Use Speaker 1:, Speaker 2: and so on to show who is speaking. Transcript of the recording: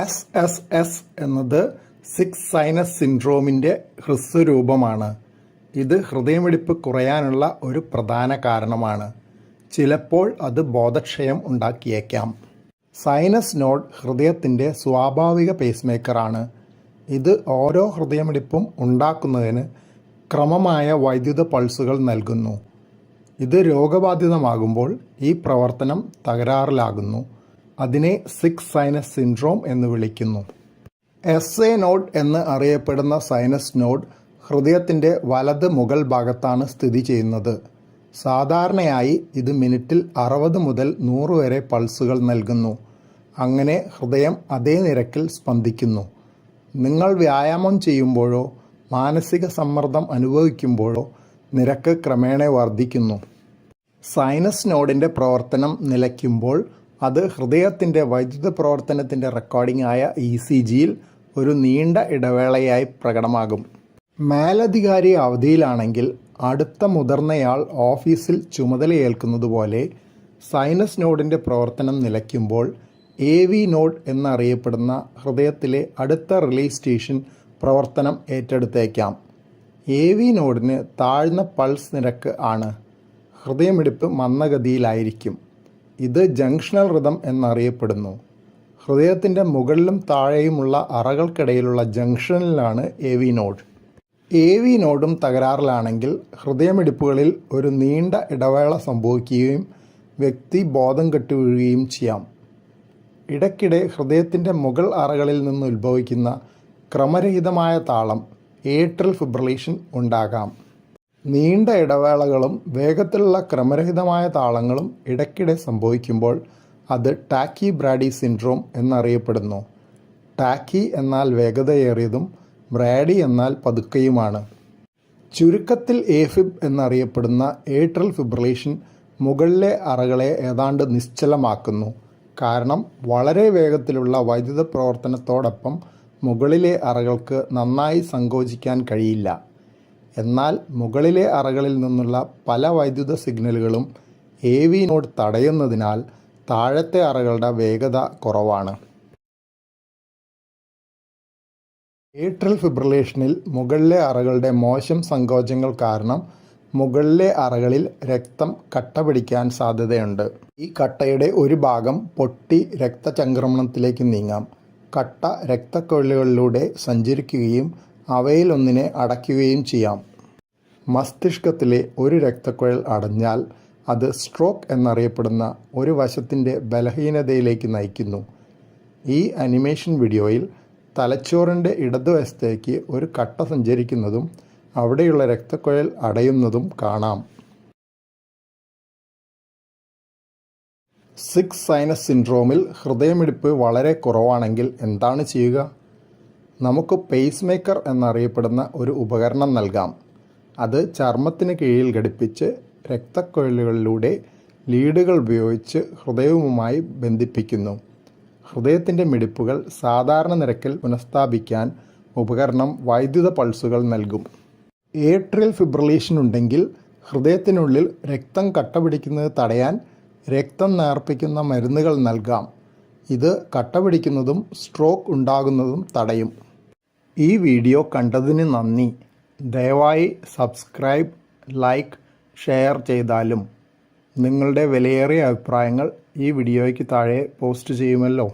Speaker 1: S S S എന്നത് six sinus സിൻഡ്രോമിന്റെ ഹ്രസ്വരൂപമാണ്. ഇത് ഹൃദയമിടിപ്പ് കുറയാനുള്ള ഒരു പ്രധാന കാരണമാണ്. ചിലപ്പോൾ അത് ബോധക്ഷയം ഉണ്ടാക്കിയേക്കാം. സൈനസ് നോഡ് ഹൃദയത്തിന്റെ സ്വാഭാവിക പേസ്മേക്കറാണ് ഇത് ഓരോ ഹൃദയമിടിപ്പും ഉണ്ടാക്കുന്നതിന് ക്രമമായ വൈദ്യുത പൾസുകൾ നൽകുന്നു. ഇത് രോഗബാധിതമാകുമ്പോൾ ഈ പ്രവർത്തനം തകരാറിലാകുന്നു. അതിനെ സിക്സ് സൈനസ് സിൻഡ്രോം എന്ന് വിളിക്കുന്നു. എസ് എ നോഡ് എന്ന് അറിയപ്പെടുന്ന സൈനസ് നോഡ് ഹൃദയത്തിന്റെ വലത് മുകൾ ഭാഗത്താണ് സ്ഥിതി ചെയ്യുന്നത്. സാധാരണയായി ഇത് മിനിറ്റിൽ അറുപത് മുതൽ നൂറ് വരെ പൾസുകൾ നൽകുന്നു. അങ്ങനെ ഹൃദയം അതേ നിരക്കിൽ സ്പന്ദിക്കുന്നു. നിങ്ങൾ വ്യായാമം ചെയ്യുമ്പോഴോ മാനസിക സമ്മർദ്ദം അനുഭവിക്കുമ്പോഴോ നിരക്ക് ക്രമേണ വർദ്ധിക്കുന്നു. സൈനസ് നോഡിന്റെ പ്രവർത്തനം നിലയ്ക്കുമ്പോൾ അത് ഹൃദയത്തിന്റെ വൈദ്യുത പ്രവർത്തനത്തിന്റെ റെക്കോർഡിംഗ് ആയ ഇ സി ജിയിൽ ഒരു നീണ്ട ഇടവേളയായി പ്രകടമാകും. മേലധികാരി അവധിയിലാണെങ്കിൽ അടുത്ത മുതിർന്നയാൾ ഓഫീസിൽ ചുമതലയേൽക്കുന്നതുപോലെ സൈനസ് നോഡിന്റെ പ്രവർത്തനം നിലയ്ക്കുമ്പോൾ എ വി നോഡ് എന്നറിയപ്പെടുന്ന ഹൃദയത്തിലെ അടുത്ത റിലേ സ്റ്റേഷൻ പ്രവർത്തനം ഏറ്റെടുത്തേക്കാം. എ വി നോഡിന് താഴ്ന്ന പൾസ് നിരക്ക് ആണ്. ഹൃദയമിടിപ്പ് മന്ദഗതിയിലായിരിക്കും. ഇത് ജംഗ്ഷണൽ റിതം എന്നറിയപ്പെടുന്നു. ഹൃദയത്തിന്റെ മുകളിലും താഴെയുമുള്ള അറകൾക്കിടയിലുള്ള ജംഗ്ഷനിലാണ് A V node A V നോഡും തകരാറിലാണെങ്കിൽ ഹൃദയമിടിപ്പുകളിൽ ഒരു നീണ്ട ഇടവേള സംഭവിക്കുകയും വ്യക്തി ബോധം കെട്ടു വീഴുകയും ചെയ്യാം. ഇടയ്ക്കിടെ ഹൃദയത്തിന്റെ മുകൾ അറകളിൽ നിന്ന് ഉത്ഭവിക്കുന്ന ക്രമരഹിതമായ താളം ഏട്രൽ ഫിബ്രലേഷൻ ഉണ്ടാകാം. നീണ്ട ഇടവേളകളും വേഗത്തിലുള്ള ക്രമരഹിതമായ താളങ്ങളും ഇടയ്ക്കിടെ സംഭവിക്കുമ്പോൾ അത് ടാക്കി ബ്രാഡി സിൻഡ്രോം എന്നറിയപ്പെടുന്നു. ടാക്കി എന്നാൽ വേഗതയേറിയതും ബ്രാഡി എന്നാൽ പതുക്കെയുമാണ്. ചുരുക്കത്തിൽ എഫിബ് എന്നറിയപ്പെടുന്ന ഏട്രൽ ഫിബ്രിലേഷൻ മുകളിലെ അറകളെ ഏതാണ്ട് നിശ്ചലമാക്കുന്നു. കാരണം വളരെ വേഗത്തിലുള്ള വൈദ്യുത പ്രവർത്തനത്തോടൊപ്പം മുകളിലെ അറകൾക്ക് നന്നായി സങ്കോചിക്കാൻ കഴിയില്ല. എന്നാൽ മുകളിലെ അറകളിൽ നിന്നുള്ള പല വൈദ്യുത സിഗ്നലുകളും എ വി നോഡ് തടയുന്നതിനാൽ താഴത്തെ അറകളുടെ വേഗത കുറവാണ്. ഏട്രൽ ഫിബ്രിലേഷനിൽ മുകളിലെ അറകളുടെ മോശം സങ്കോചങ്ങൾ കാരണം മുകളിലെ അറകളിൽ രക്തം കട്ട പിടിക്കാൻ സാധ്യതയുണ്ട്. ഈ കട്ടയുടെ ഒരു ഭാഗം പൊട്ടി രക്തചംക്രമണത്തിലേക്ക് നീങ്ങാം. കട്ട രക്തക്കൊഴലുകളിലൂടെ സഞ്ചരിക്കുകയും അവയിലൊന്നിനെ അടയ്ക്കുകയും ചെയ്യാം. മസ്തിഷ്കത്തിലെ ഒരു രക്തക്കുഴൽ അടഞ്ഞാൽ അത് സ്ട്രോക്ക് എന്നറിയപ്പെടുന്ന ഒരു വശത്തിന്റെ ബലഹീനതയിലേക്ക് നയിക്കുന്നു. ഈ അനിമേഷൻ വീഡിയോയിൽ തലച്ചോറിന്റെ ഇടതുവശത്തേക്ക് ഒരു കട്ട സഞ്ചരിക്കുന്നതും അവിടെയുള്ള രക്തക്കുഴൽ അടയുന്നതും കാണാം. സിക്സ് സൈനസ് സിൻഡ്രോമിൽ ഹൃദയമിടിപ്പ് വളരെ കുറവാണെങ്കിൽ എന്താണ് ചെയ്യുക? നമുക്ക് പേസ് മേക്കർ എന്നറിയപ്പെടുന്ന ഒരു ഉപകരണം നൽകാം. അത് ചർമ്മത്തിന് കീഴിൽ ഘടിപ്പിച്ച് രക്തക്കൊഴലുകളിലൂടെ ലീഡുകൾ ഉപയോഗിച്ച് ഹൃദയവുമായി ബന്ധിപ്പിക്കുന്നു. ഹൃദയത്തിന്റെ മിടിപ്പുകൾ സാധാരണ നിരക്കിൽ പുനഃസ്ഥാപിക്കാൻ ഉപകരണം വൈദ്യുത പൾസുകൾ നൽകും. ഏട്രിയൽ ഫിബ്രലേഷൻ ഉണ്ടെങ്കിൽ ഹൃദയത്തിനുള്ളിൽ രക്തം കട്ടപിടിക്കുന്നത് തടയാൻ രക്തം നേർപ്പിക്കുന്ന മരുന്നുകൾ നൽകാം. ഇത് കട്ടപിടിക്കുന്നതും സ്ട്രോക്ക് ഉണ്ടാകുന്നതും തടയും. ഈ വീഡിയോ കണ്ടതിന് നന്ദി. ദയവായി സബ്സ്ക്രൈബ് ലൈക്ക് ഷെയർ ചെയ്താലും നിങ്ങളുടെ വിലയേറിയ അഭിപ്രായങ്ങൾ ഈ വീഡിയോയ്ക്ക് താഴെ പോസ്റ്റ് ചെയ്യുമല്ലോ.